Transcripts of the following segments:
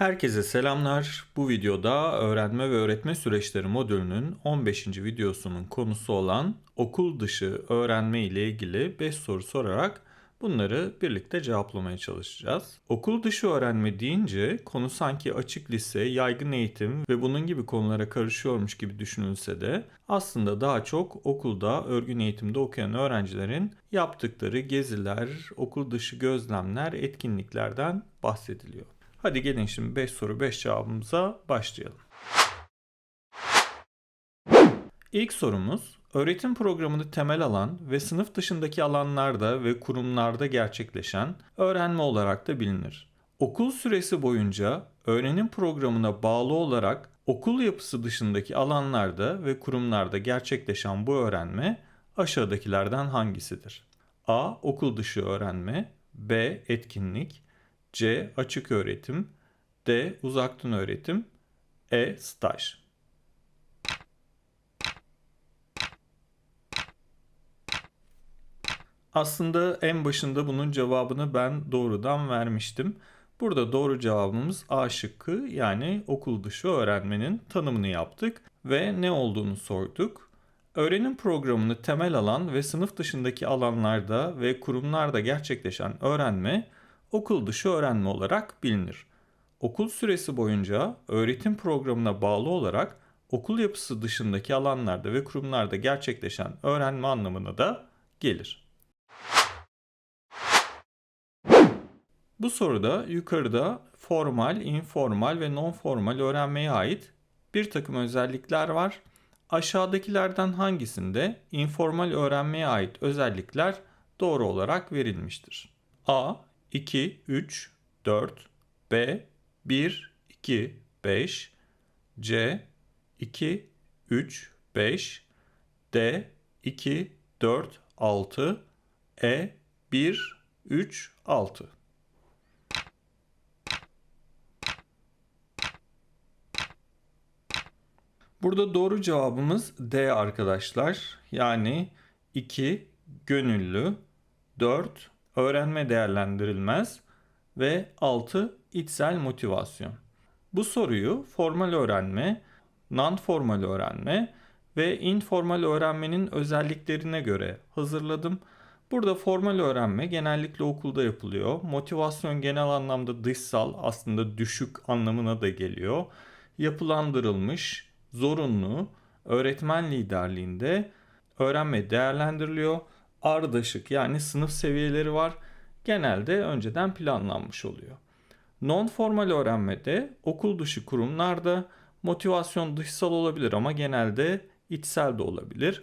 Herkese selamlar. Bu videoda öğrenme ve öğretme süreçleri modülünün 15. videosunun konusu olan okul dışı öğrenme ile ilgili 5 soru sorarak bunları birlikte cevaplamaya çalışacağız. Okul dışı öğrenme deyince konu sanki açık lise, yaygın eğitim ve bunun gibi konulara karışıyormuş gibi düşünülse de aslında daha çok okulda örgün eğitimde okuyan öğrencilerin yaptıkları geziler, okul dışı gözlemler, etkinliklerden bahsediliyor. Hadi gelin şimdi 5 soru 5 cevabımıza başlayalım. İlk sorumuz öğretim programını temel alan ve sınıf dışındaki alanlarda ve kurumlarda gerçekleşen öğrenme olarak da bilinir. Okul süresi boyunca öğrenim programına bağlı olarak okul yapısı dışındaki alanlarda ve kurumlarda gerçekleşen bu öğrenme aşağıdakilerden hangisidir? A. Okul dışı öğrenme B. Etkinlik C. Açık öğretim D. Uzaktan öğretim E. Staj Aslında en başında bunun cevabını ben doğrudan vermiştim. Burada doğru cevabımız A şıkkı yani okul dışı öğrenmenin tanımını yaptık ve ne olduğunu sorduk. Öğrenim programını temel alan ve sınıf dışındaki alanlarda ve kurumlarda gerçekleşen öğrenme okul dışı öğrenme olarak bilinir. Okul süresi boyunca öğretim programına bağlı olarak okul yapısı dışındaki alanlarda ve kurumlarda gerçekleşen öğrenme anlamına da gelir. Bu soruda yukarıda formal, informal ve non-formal öğrenmeye ait bir takım özellikler var. Aşağıdakilerden hangisinde informal öğrenmeye ait özellikler doğru olarak verilmiştir? A. 2, 3, 4, B, 1, 2, 5, C, 2, 3, 5, D, 2, 4, 6, E, 1, 3, 6. Burada doğru cevabımız D arkadaşlar. Yani 2 gönüllü, 4 öğrenme değerlendirilmez ve 6 içsel motivasyon. Bu soruyu formal öğrenme, non-formal öğrenme ve informal öğrenmenin özelliklerine göre hazırladım. Burada formal öğrenme genellikle okulda yapılıyor. Motivasyon genel anlamda dışsal aslında düşük anlamına da geliyor. Yapılandırılmış, zorunlu, öğretmen liderliğinde öğrenme değerlendiriliyor ardışık yani sınıf seviyeleri var. Genelde önceden planlanmış oluyor. Non-formal öğrenmede okul dışı kurumlarda motivasyon dışsal olabilir ama genelde içsel de olabilir.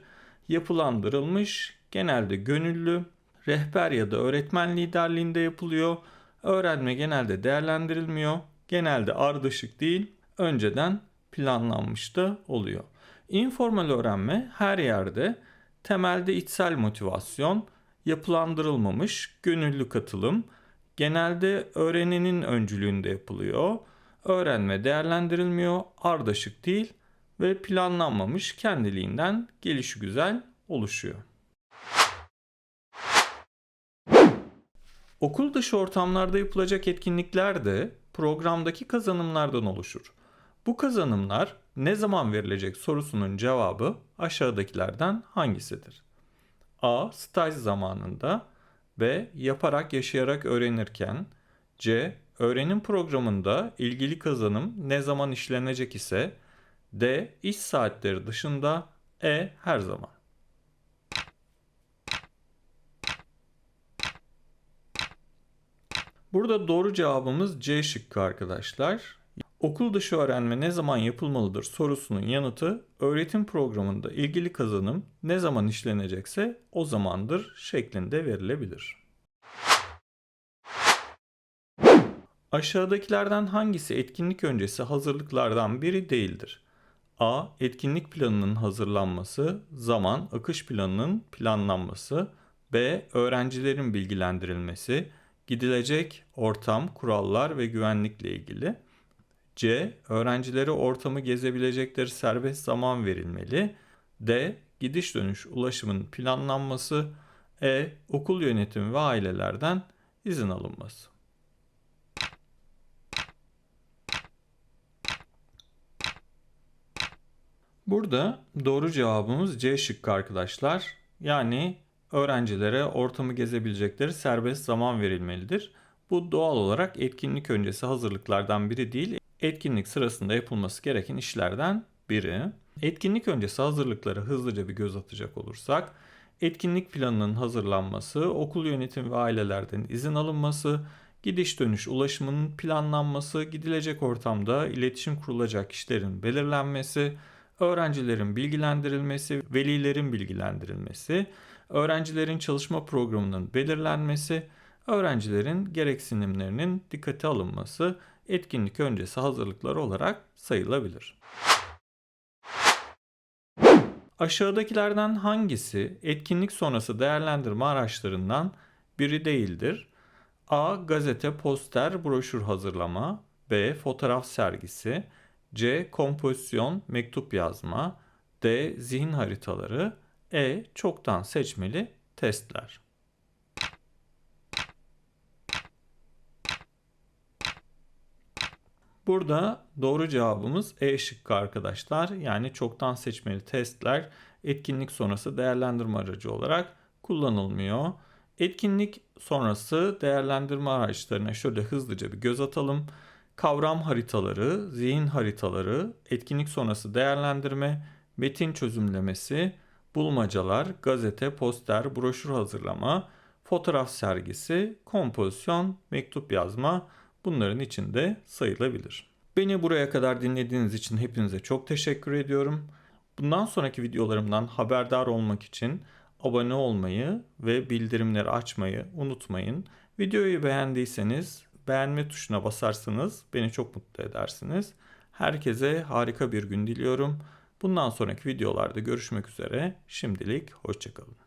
Yapılandırılmış, genelde gönüllü, rehber ya da öğretmen liderliğinde yapılıyor. Öğrenme genelde değerlendirilmiyor. Genelde ardışık değil, önceden planlanmış da oluyor. Informal öğrenme her yerde Temelde içsel motivasyon, yapılandırılmamış gönüllü katılım, genelde öğrenenin öncülüğünde yapılıyor. Öğrenme değerlendirilmiyor, ardışık değil ve planlanmamış kendiliğinden gelişi güzel oluşuyor. Okul dışı ortamlarda yapılacak etkinlikler de programdaki kazanımlardan oluşur. Bu kazanımlar ne zaman verilecek sorusunun cevabı aşağıdakilerden hangisidir? A. Staj zamanında B. Yaparak yaşayarak öğrenirken C. Öğrenim programında ilgili kazanım ne zaman işlenecek ise D. İş saatleri dışında E. Her zaman. Burada doğru cevabımız C şıkkı arkadaşlar. Okul dışı öğrenme ne zaman yapılmalıdır sorusunun yanıtı öğretim programında ilgili kazanım ne zaman işlenecekse o zamandır şeklinde verilebilir. Aşağıdakilerden hangisi etkinlik öncesi hazırlıklardan biri değildir? A. Etkinlik planının hazırlanması, zaman akış planının planlanması. B. Öğrencilerin bilgilendirilmesi, gidilecek ortam, kurallar ve güvenlikle ilgili. C. Öğrencilere ortamı gezebilecekleri serbest zaman verilmeli. D. Gidiş dönüş ulaşımın planlanması. E. Okul yönetimi ve ailelerden izin alınması. Burada doğru cevabımız C şıkkı arkadaşlar. Yani öğrencilere ortamı gezebilecekleri serbest zaman verilmelidir. Bu doğal olarak etkinlik öncesi hazırlıklardan biri değil, etkinlik sırasında yapılması gereken işlerden biri. Etkinlik öncesi hazırlıklara hızlıca bir göz atacak olursak, etkinlik planının hazırlanması, okul yönetimi ve ailelerden izin alınması, gidiş dönüş ulaşımının planlanması, gidilecek ortamda iletişim kurulacak kişilerin belirlenmesi, öğrencilerin bilgilendirilmesi, velilerin bilgilendirilmesi, öğrencilerin çalışma programının belirlenmesi, öğrencilerin gereksinimlerinin dikkate alınması etkinlik öncesi hazırlıklar olarak sayılabilir. Aşağıdakilerden hangisi etkinlik sonrası değerlendirme araçlarından biri değildir? A. Gazete, poster, broşür hazırlama. B. Fotoğraf sergisi. C. Kompozisyon, mektup yazma. D. Zihin haritaları. E. Çoktan seçmeli testler. Burada doğru cevabımız E şıkkı arkadaşlar. Yani çoktan seçmeli testler etkinlik sonrası değerlendirme aracı olarak kullanılmıyor. Etkinlik sonrası değerlendirme araçlarına şöyle hızlıca bir göz atalım. Kavram haritaları, zihin haritaları, etkinlik sonrası değerlendirme, metin çözümlemesi, bulmacalar, gazete, poster, broşür hazırlama, fotoğraf sergisi, kompozisyon, mektup yazma bunların içinde sayılabilir. Beni buraya kadar dinlediğiniz için hepinize çok teşekkür ediyorum. Bundan sonraki videolarımdan haberdar olmak için abone olmayı ve bildirimleri açmayı unutmayın. Videoyu beğendiyseniz beğenme tuşuna basarsanız beni çok mutlu edersiniz. Herkese harika bir gün diliyorum. Bundan sonraki videolarda görüşmek üzere. Şimdilik hoşçakalın.